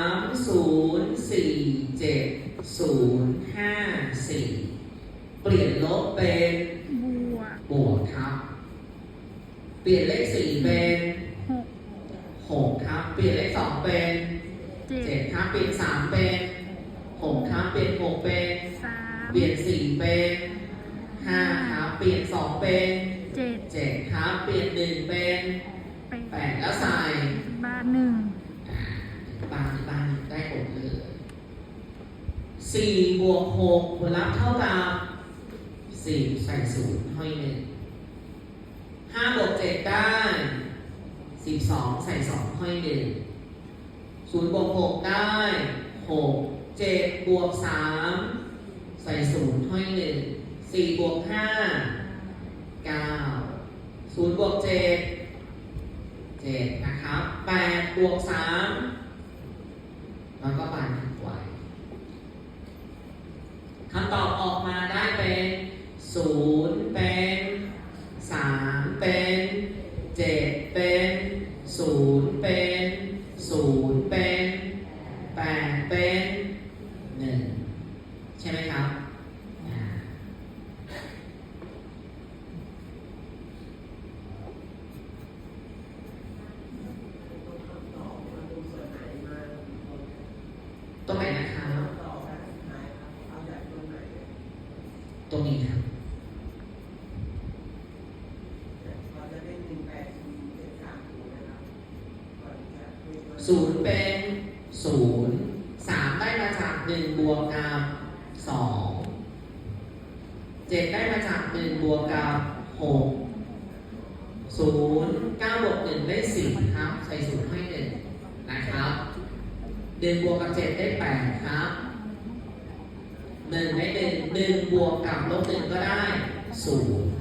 ามศูนย์สี่เจ็ดศูนย์ห้าสี่เปลี่ยนลบเป็นบวกบวกครับ เปลี่ยนเลขสี่เป็นหกหกครับ เปลี่ยนเลขสองเป็นเจ็เจ็ดดครับ เปลี่ยนสามเป็นหกครับ เปลี่ยนหกเป็นสามเปลี่ยนสี่เป็นห้าครับ เปลี่ยนสองเป็นเจ็ดเจ็ดครับ เปลี่ยนหนึ่งเป็นแปแปดดแล้วใส่บ้ 4บวก6ผลลัพธ์เท่ากับ4ใส่ศูนย์ห้อยหนึ่งห้าบวกเจ็ดได้สิบสองใส่สองห้อยหนึ่งศูนย์บวกหกได้หกเจ็ดบวกสามใส่ศูนย์ห้อยหนึ่งสี่บวกห้าเก้าศูนย์บวกเจ็ดเจ็ดนะครับแปดบวกสามแล้วก็ไคำตอบออกมาได้เป็นศูนย์เป็นสามเป็นเจ็ดเป็นศูนย์เป็นศูนย์เป็นแปดเป็นหนึ่งใช่ไหมครับอ่า ตรงไหนนะครับ ตรงนี้ครับศูนย์เป็นศูนย์สามได้มาจากหนึ่งบวกกับสองเจ็ดได้มาจากหนึ่งบวกกับหกศูนย์เก้าบวกหนึ่งได้สิบครับ ใส่ศูนย์ให้หนึ่งนะครับหนึ่งบวกกับเจ็ดได้แปดครับหนึ่งได้ หนึ่งหนึ่งบวกกับลบหนึ่งก็ได้ศูนย์